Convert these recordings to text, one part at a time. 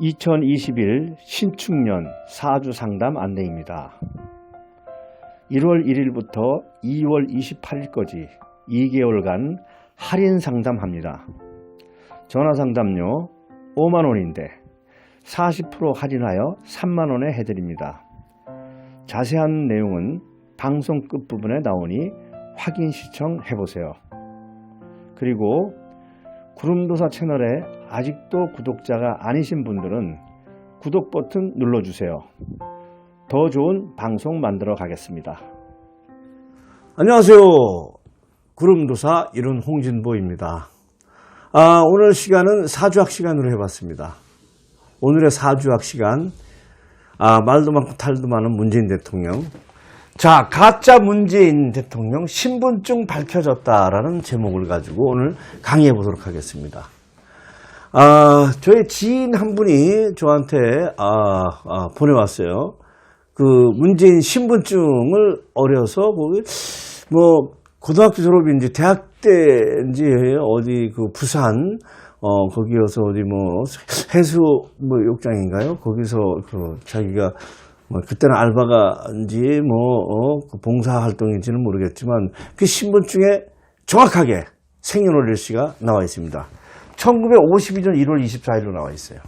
2021 신축년 사주 상담 안내입니다. 1월 1일부터 2월 28일까지 2개월간 할인 상담합니다. 전화 상담료 5만원인데 40% 할인하여 3만원에 해드립니다. 자세한 내용은 방송 끝부분에 나오니 확인 시청해보세요. 그리고 구름도사 채널에 아직도 구독자가 아니신 분들은 구독 버튼 눌러주세요. 더 좋은 방송 만들어 가겠습니다. 안녕하세요. 구름도사 이룬 홍진보입니다. 아, 오늘 시간은 사주학 시간으로 해봤습니다. 오늘의 사주학 시간, 아, 말도 많고 탈도 많은 문재인 대통령. 자, 가짜 문재인 대통령 신분증 밝혀졌다라는 제목을 가지고 오늘 강의해 보도록 하겠습니다. 아, 저의 지인 한 분이 저한테 아, 아, 보내왔어요. 그 문재인 신분증을 어려서 뭐 고등학교 졸업인지 대학 때인지 어디 그 부산 어 거기여서 어디 뭐 해수 뭐 욕장인가요? 거기서 그 자기가 뭐 그때는 알바가인지 뭐 어, 그 봉사 활동인지는 모르겠지만 그 신분증에 정확하게 생년월일시가 나와 있습니다. 1952년 1월 24일로 나와 있어요.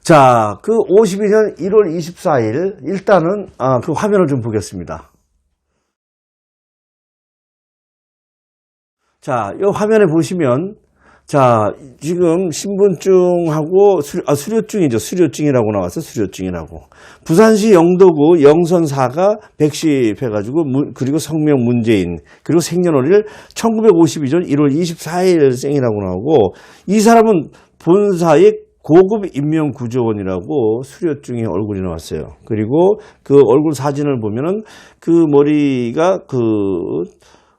자, 그 52년 1월 24일 일단은 아, 그 화면을 좀 보겠습니다. 자, 이 화면에 보시면 자, 지금 신분증하고 수, 아, 수료증이죠. 수료증이라고 나와서 수료증이라고. 부산시 영도구 영선사가 110 해가지고, 문- 그리고 성명 문재인, 그리고 생년월일 1952년 1월 24일 생이라고 나오고, 이 사람은 본사의 고급 인명구조원이라고 수료증에 얼굴이 나왔어요. 그리고 그 얼굴 사진을 보면은 그 머리가 그,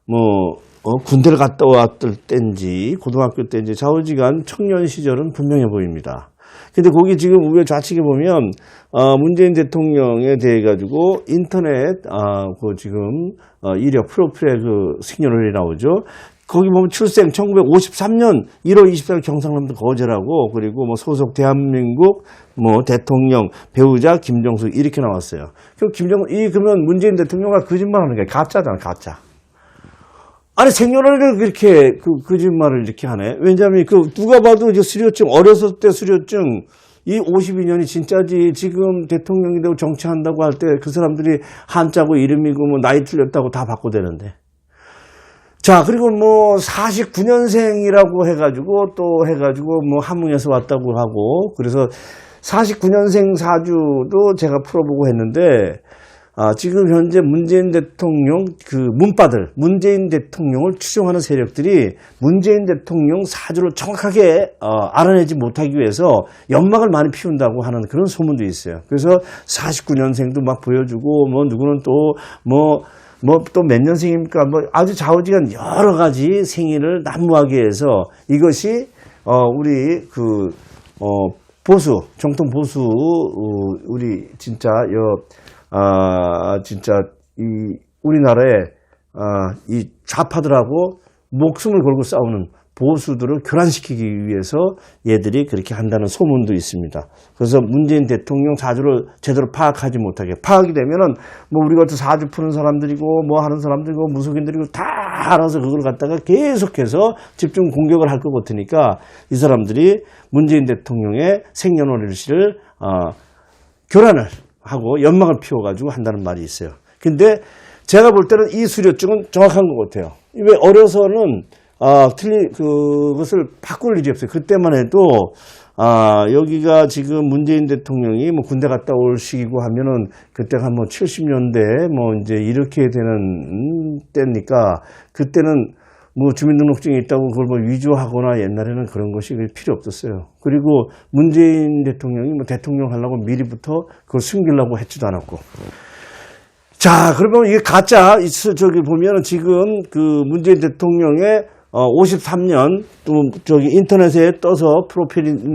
뭐, 어, 군대를 갔다 왔을 때인지 고등학교 때인지 좌우지간 청년 시절은 분명해 보입니다. 근데 거기 지금 우에 좌측에 보면 어, 문재인 대통령에 대해 가지고 인터넷 아, 그 지금 어, 이력 프로필에 그 생년월일이 나오죠. 거기 보면 출생 1953년 1월 24일 경상남도 거제라고 그리고 뭐 소속 대한민국 뭐 대통령 배우자 김정숙 이렇게 나왔어요. 그럼 김정 이 그러면 문재인 대통령과 거짓말하는 게 가짜잖아 가짜. 아니 생년월일을 그렇게 그 거짓말을 이렇게 하네. 왜냐하면 그 누가 봐도 이제 수료증 어렸을 때 수료증 이 52년이 진짜지 지금 대통령이 되고 정치한다고 할 때 그 사람들이 한자고 이름이고 뭐 나이 틀렸다고 다 바꿔대는데. 자 그리고 뭐 49년생이라고 해가지고 또 해가지고 뭐 함흥에서 왔다고 하고 그래서 49년생 사주도 제가 풀어보고 했는데 아, 지금 현재 문재인 대통령 그 문바들, 문재인 대통령을 추종하는 세력들이 문재인 대통령 사주를 정확하게 어, 알아내지 못하기 위해서 연막을 많이 피운다고 하는 그런 소문도 있어요. 그래서 49년생도 막 보여주고 뭐 누구는 또 뭐 뭐 또 몇 년생입니까? 뭐 아주 좌우지간 여러 가지 생일을 난무하게 해서 이것이 어 우리 그 어 보수 정통 보수 어, 우리 진짜 여 아, 진짜, 이, 우리나라에, 아, 이 좌파들하고 목숨을 걸고 싸우는 보수들을 교란시키기 위해서 얘들이 그렇게 한다는 소문도 있습니다. 그래서 문재인 대통령 사주를 제대로 파악하지 못하게 파악이 되면은 뭐 우리 같은 사주 푸는 사람들이고 뭐 하는 사람들이고 무속인들이고 다 알아서 그걸 갖다가 계속해서 집중 공격을 할 것 같으니까 이 사람들이 문재인 대통령의 생년월일시를 어, 교란을 하고 연막을 피워가지고 한다는 말이 있어요. 근데 제가 볼 때는 이 수료증은 정확한 것 같아요. 왜 어려서는 아, 틀리 그것을 바꿀 일이 없어요. 그때만 해도 아, 여기가 지금 문재인 대통령이 뭐 군대 갔다 올 시기고 하면은 그때가 뭐 70년대 뭐 이제 이렇게 되는 때니까 그때는 뭐 주민등록증이 있다고 그걸 뭐 위조하거나 옛날에는 그런 것이 필요 없었어요. 그리고 문재인 대통령이 뭐 대통령 하려고 미리부터 그걸 숨기려고 했지도 않았고. 자, 그러면 이게 가짜, 저기 보면은 지금 그 문재인 대통령의 어, 53년 또 저기 인터넷에 떠서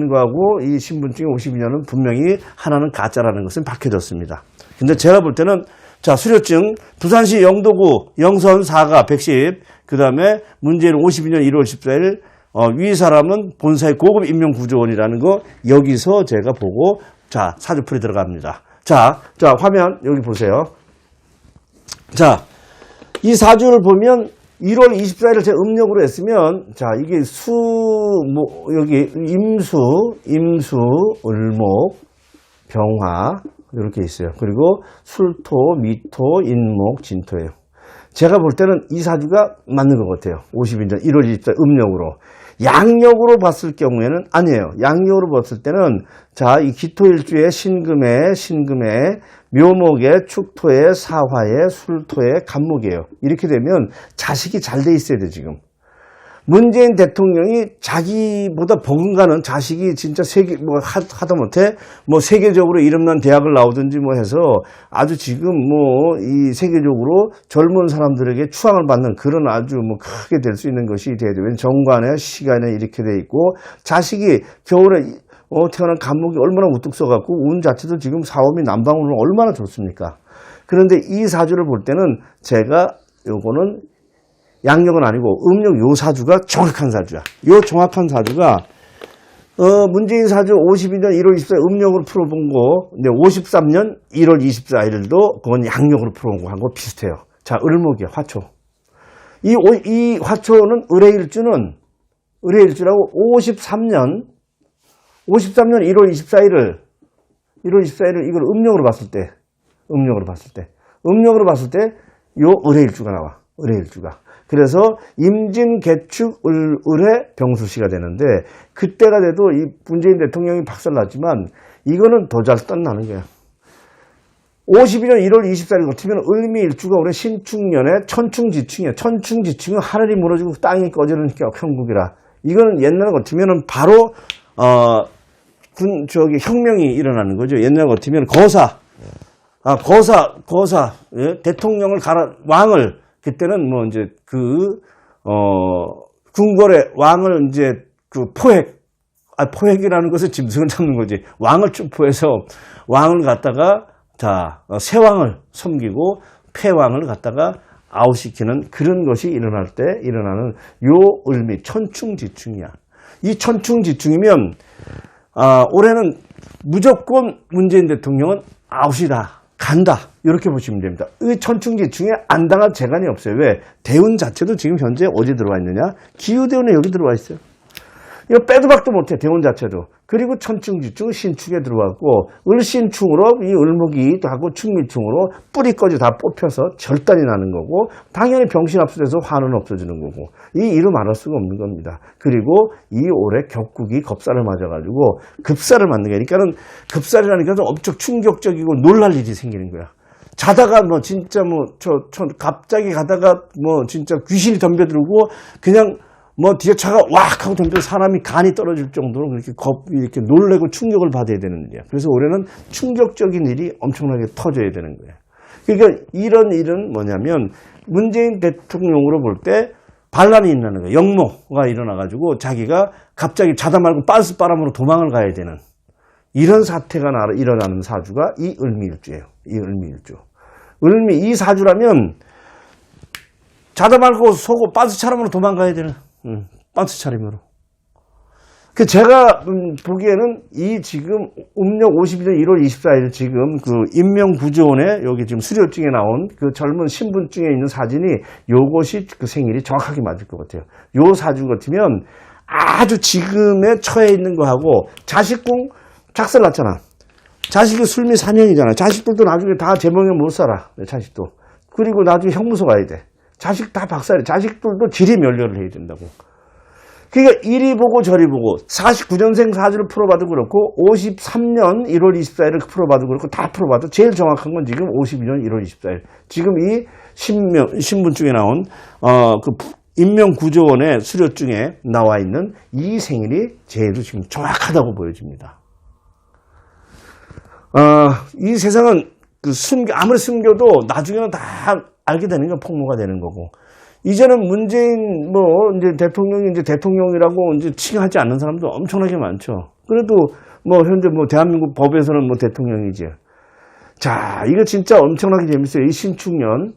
거하고 이 신분증 52년은 분명히 하나는 가짜라는 것은 밝혀졌습니다. 근데 제가 볼 때는 자, 수료증 부산시 영도구 영선 4가 110, 그 다음에 문재인 52년 1월 14일 어, 위 사람은 본사의 고급 임명구조원이라는 거 여기서 제가 보고 자 사주풀이 들어갑니다. 자, 자 화면 여기 보세요. 자, 이 사주를 보면 1월 24일을 제가 음력으로 했으면 자 이게 수 뭐 여기 임수 임수 을목 병화 이렇게 있어요. 그리고 술토 미토 인목 진토예요. 제가 볼 때는 이 사주가 맞는 것 같아요. 50인 전 1월 24일 음력으로. 양력으로 봤을 경우에는 아니에요. 양력으로 봤을 때는 자, 이 기토일주의 신금의 신금의 묘목의 축토의 사화의 술토의 간목이에요. 이렇게 되면 자식이 잘 돼 있어야 돼, 지금. 문재인 대통령이 자기보다 버금가는 자식이 진짜 세계 뭐 하, 다못해 뭐 세계적으로 이름난 대학을 나오든지 뭐 해서 아주 지금 뭐 이 세계적으로 젊은 사람들에게 추앙을 받는 그런 아주 뭐 크게 될 수 있는 것이 돼야 돼요. 정관에 시간에 이렇게 돼 있고 자식이 겨울에 어, 태어난 감목이 얼마나 우뚝 써갖고 운 자체도 지금 사업이 남방으로 얼마나 좋습니까? 그런데 이 사주를 볼 때는 제가 요거는 양력은 아니고 음력 요 사주가 정확한 사주야. 요 정확한 사주가 어, 문재인 사주 52년 1월 24일 음력으로 풀어본 거, 근데 53년 1월 24일도 그건 양력으로 풀어본 거하고 비슷해요. 자, 을목이야, 화초. 이, 오- 이 화초는 을의일주는, 을의일주라고 53년, 53년 1월 24일을, 1월 24일을 이걸 음력으로 봤을 때, 음력으로 봤을 때, 음력으로 봤을 때, 요 을의일주가 나와. 을의일주가. 그래서 임진 개축 을, 을의 병수시가 되는데 그때가 돼도 이 문재인 대통령이 박살났지만 이거는 더잘 떴나는 거야. 52년 1월 24일 같으면 을미 일주가 올해 신축년에 천충지충이야. 천충지충은 하늘이 무너지고 땅이 꺼지는 형국이라. 이거는 옛날 같으면 바로 어, 군 저기 혁명이 일어나는 거죠. 옛날 같으면 거사, 아 거사, 거사, 예? 대통령을 갈아 왕을 그때는 뭐 이제 그 어, 궁궐의 왕을 이제 그 포획, 아 포획이라는 것은 짐승을 잡는 거지. 왕을 축포해서 왕을 갖다가 자, 어, 세왕을 섬기고 폐왕을 갖다가 아웃시키는 그런 것이 일어날 때 일어나는 요 을미 천충지충이야. 이 천충지충이면 아, 올해는 무조건 문재인 대통령은 아웃이다. 간다. 이렇게 보시면 됩니다. 이 천충지충에 안 당할 재간이 없어요. 왜? 대운 자체도 지금 현재 어디 들어와 있느냐? 기후대운에 여기 들어와 있어요. 이거 빼도 박도 못해 대원 자체도. 그리고 천충지충 신축에 들어왔고 을신충으로 이 을목이 또 하고 충미충으로 뿌리까지 다 뽑혀서 절단이 나는 거고 당연히 병신 합수돼서 화는 없어지는 거고. 이 이루 말할 수가 없는 겁니다. 그리고 이 올해 격국이 겁살을 맞아가지고 급살을 맞는 게 그러니까는 급살이라니까 좀 엄청 충격적이고 놀랄 일이 생기는 거야. 자다가 뭐 진짜 뭐저 저 갑자기 가다가 뭐 진짜 귀신이 덤벼들고 그냥 뭐 뒤에 차가 왁 하고 덤벼 사람이 간이 떨어질 정도로 그렇게 겁 이렇게 놀래고 충격을 받아야 되는 일이야. 그래서 올해는 충격적인 일이 엄청나게 터져야 되는 거야. 그러니까 이런 일은 뭐냐면 문재인 대통령으로 볼 때 반란이 있는 거야. 영모가 일어나가지고 자기가 갑자기 자다 말고 빤스 바람으로 도망을 가야 되는 이런 사태가 나- 일어나는 사주가 이 을미일주예요. 이 을미일주. 을미 이 사주라면 자다 말고 속고 빤스 차림으로 도망가야 되는 음, 빤스 차림으로. 그 제가 음, 보기에는 이 지금 음력 52년 1월 24일 지금 그 인명구조원에 여기 지금 수료증에 나온 그 젊은 신분증에 있는 사진이 요것이 그 생일이 정확하게 맞을 것 같아요. 요 사주 같으면 아주 지금에 처해 있는 거하고 자식궁 작살 났잖아. 자식이 술미 사년이잖아. 자식들도 나중에 다 제명에 못 살아. 내 자식도. 그리고 나중에 형무소 가야 돼. 자식 다 박살이. 자식들도 질이 멸렬을 해야 된다고. 그러니까 이리 보고 저리 보고 49년생 사주를 풀어봐도 그렇고 53년 1월 24일을 풀어봐도 그렇고 다 풀어봐도 제일 정확한 건 지금 52년 1월 24일. 지금 이 신명, 신분증에 나온 어, 그 인명구조원의 수료증에 나와 있는 이 생일이 제일 지금 정확하다고 보여집니다. 어, 이 세상은 그 숨겨, 아무리 숨겨도 나중에는 다 알게 되는 건 폭로가 되는 거고. 이제는 문재인 뭐 이제 대통령이 이제 대통령이라고 이제 칭하지 않는 사람도 엄청나게 많죠. 그래도 뭐 현재 뭐 대한민국 법에서는 뭐 대통령이지. 자, 이거 진짜 엄청나게 재밌어요. 이 신축년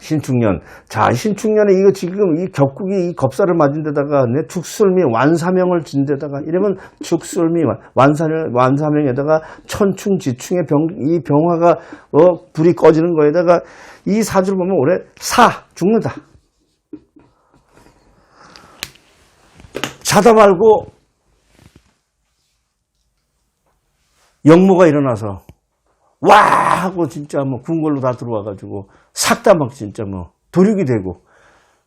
신축년. 자, 신축년에 이거 지금 이 격국이 이 겁사를 맞은 데다가 내 축술미 완사명을 진 데다가 이러면 축술미 완- 완사명, 완사명에다가 천충 지충의 병, 이 병화가 어, 불이 꺼지는 거에다가 이 사주를 보면 올해 사, 죽는다. 자다 말고 영모가 일어나서 와 하고 진짜 뭐 궁궐로 다 들어와가지고 싹 다 막 진짜 뭐 도륙이 되고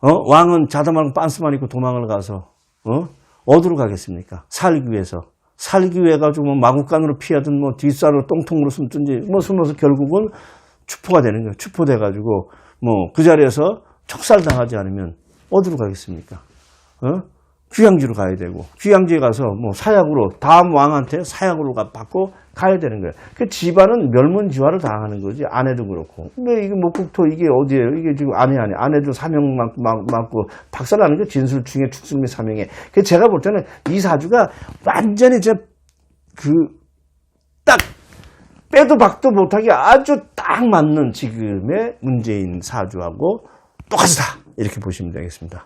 어 왕은 자다 말고 빤스만 입고 도망을 가서 어 어디로 가겠습니까? 살기 위해서 살기 위해 가지고 뭐 마구간으로 피하든 뭐 뒷산으로 똥통으로 숨든지 뭐 숨어서 결국은 추포가 되는 거예요. 추포돼 가지고 뭐 그 자리에서 척살당하지 않으면 어디로 가겠습니까? 어? 귀양지로 가야 되고 귀양지에 가서 뭐 사약으로 다음 왕한테 사약으로 가- 받고 가야 되는 거예요. 그 집안은 멸문지화를 당하는 거지 아내도 그렇고. 근데 이게 뭐 국토 이게 어디예요? 이게 지금 아내 아니 아내도 사명 막, 막, 맞고 박살나는 게 진술 중에 축술미 사명에. 그 제가 볼 때는 이 사주가 완전히 저그딱 빼도 박도 못하게 아주 딱 맞는 지금의 문재인 사주하고 똑같다 이렇게 보시면 되겠습니다.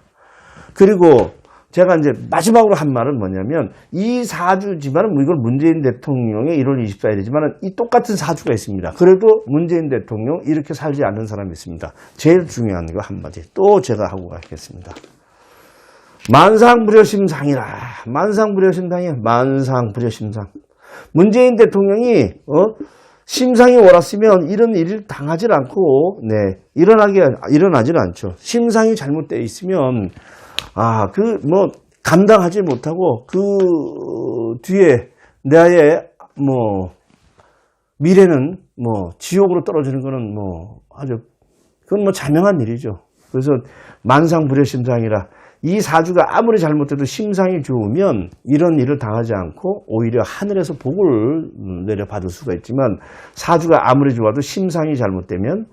그리고 제가 이제 마지막으로 한 말은 뭐냐면 이 사주지만은 뭐 이걸 문재인 대통령의 1월 24일이지만은 이 똑같은 사주가 있습니다. 그래도 문재인 대통령 이렇게 살지 않는 사람이 있습니다. 제일 중요한 거 한마디 또 제가 하고 가겠습니다. 만상불여심상이라 만상불여심상이야 만상불여심상 문재인 대통령이 어 심상이 옳았으면 이런 일을 당하지 않고 네 일어나게 일어나질 않죠. 심상이 잘못되어 있으면 아 그 뭐 감당하지 못하고 그 뒤에 나의 뭐 미래는 뭐 지옥으로 떨어지는 거는 뭐 아주 그건 뭐 자명한 일이죠. 그래서 만상불여심상이라 이 사주가 아무리 잘못돼도 심상이 좋으면 이런 일을 당하지 않고 오히려 하늘에서 복을 내려받을 수가 있지만 사주가 아무리 좋아도 심상이 잘못되면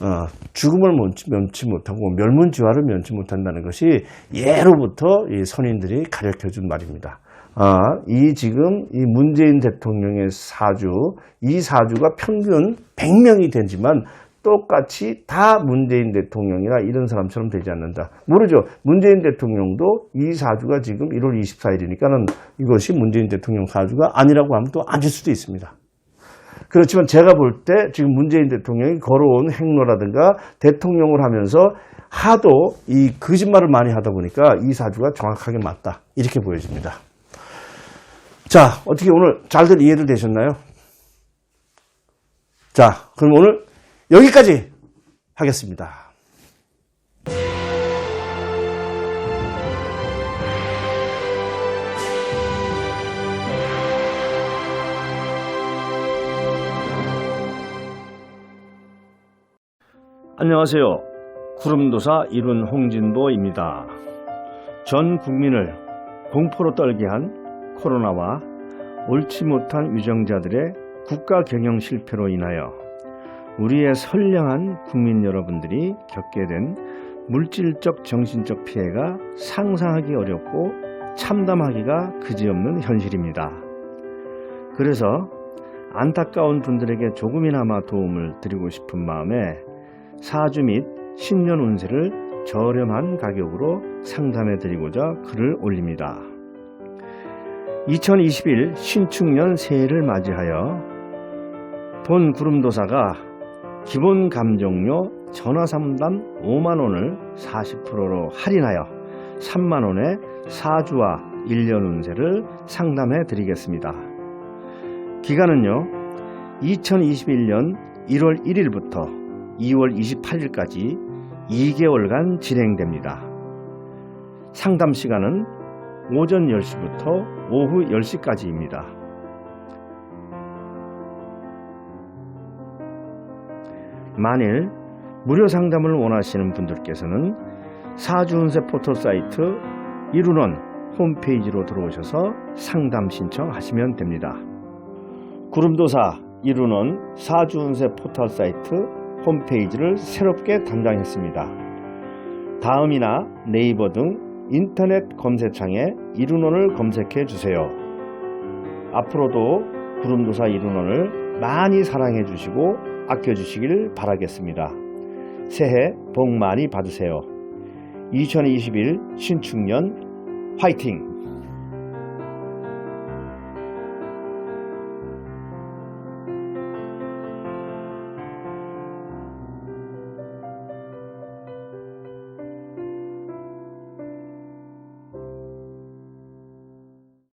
어, 죽음을 면치, 못하고 멸문지화를 면치 못한다는 것이 예로부터 이 선인들이 가르쳐 준 말입니다. 아, 이 지금 이 문재인 대통령의 사주, 이 사주가 평균 100명이 되지만 똑같이 다 문재인 대통령이나 이런 사람처럼 되지 않는다. 모르죠. 문재인 대통령도 이 사주가 지금 1월 24일이니까는 이것이 문재인 대통령 사주가 아니라고 하면 또 아닐 수도 있습니다. 그렇지만 제가 볼 때 지금 문재인 대통령이 걸어온 행로라든가 대통령을 하면서 하도 이 거짓말을 많이 하다 보니까 이 사주가 정확하게 맞다. 이렇게 보여집니다. 자, 어떻게 오늘 잘들 이해를 되셨나요? 자, 그럼 오늘 여기까지 하겠습니다. 안녕하세요. 구름도사 이룬 홍진보입니다. 전 국민을 공포로 떨게 한 코로나와 옳지 못한 유정자들의 국가 경영 실패로 인하여 우리의 선량한 국민 여러분들이 겪게 된 물질적 정신적 피해가 상상하기 어렵고 참담하기가 그지없는 현실입니다. 그래서 안타까운 분들에게 조금이나마 도움을 드리고 싶은 마음에 사주 및 신년 운세를 저렴한 가격으로 상담해 드리고자 글을 올립니다. 2021 신축년 새해를 맞이하여 본 구름도사가 기본 감정료 전화 상담 5만 원을 40%로 할인하여 3만 원의 사주와 1년 운세를 상담해 드리겠습니다. 기간은요. 2021년 1월 1일부터 2월 28일까지 2개월간 진행됩니다. 상담 시간은 오전 10시부터 오후 10시까지입니다. 만일 무료 상담을 원하시는 분들께서는 사주운세 포털 사이트 이룬원 홈페이지로 들어오셔서 상담 신청하시면 됩니다. 구름도사 이룬원 사주운세 포털 사이트 홈페이지를 새롭게 담당했습니다. 다음이나 네이버 등 인터넷 검색창에 이룬원을 검색해 주세요. 앞으로도 구름도사 이룬원을 많이 사랑해 주시고 아껴 주시길 바라겠습니다. 새해 복 많이 받으세요. 2021 신축년 화이팅!